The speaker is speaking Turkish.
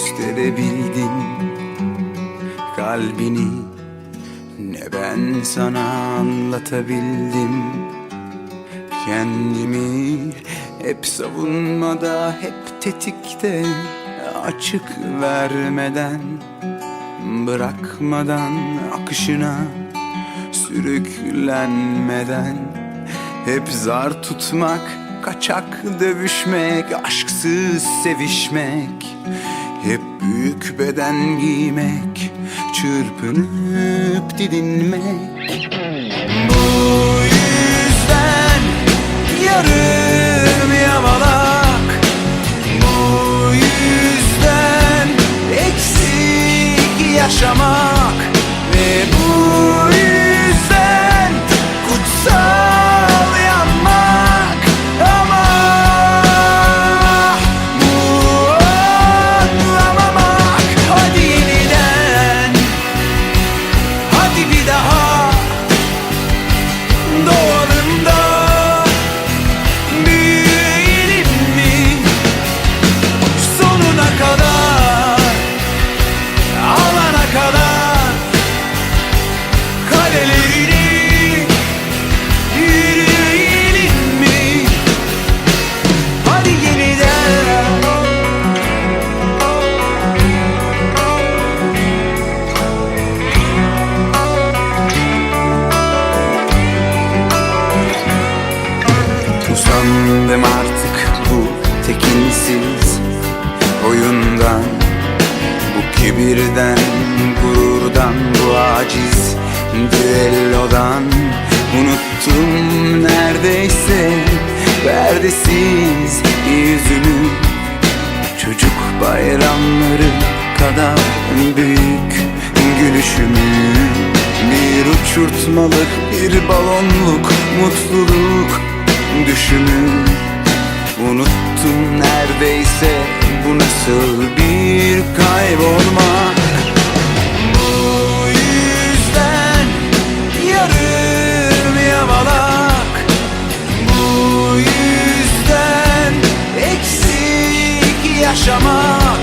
gösterebildin. Kalbini Ne ben sana anlatabildim. Kendimi hep savunmada hep tetikte Açık vermeden Bırakmadan akışına Sürüklenmeden Hep zar tutmak Kaçak dövüşmek Aşksız sevişmek Hep büyük beden giymek Çırpınıp didinmek. Bu oyundan Bu kibirden, gururdan, bu aciz düellodan Unuttum neredeyse perdesiz yüzünü Çocuk bayramları kadar büyük gülüşümü Bir uçurtmalık, bir balonluk mutluluk düşümü. Unuttum neredeyse bu nasıl bir kaybolmak Bu yüzden yarım yamalak. Bu yüzden eksik yaşamak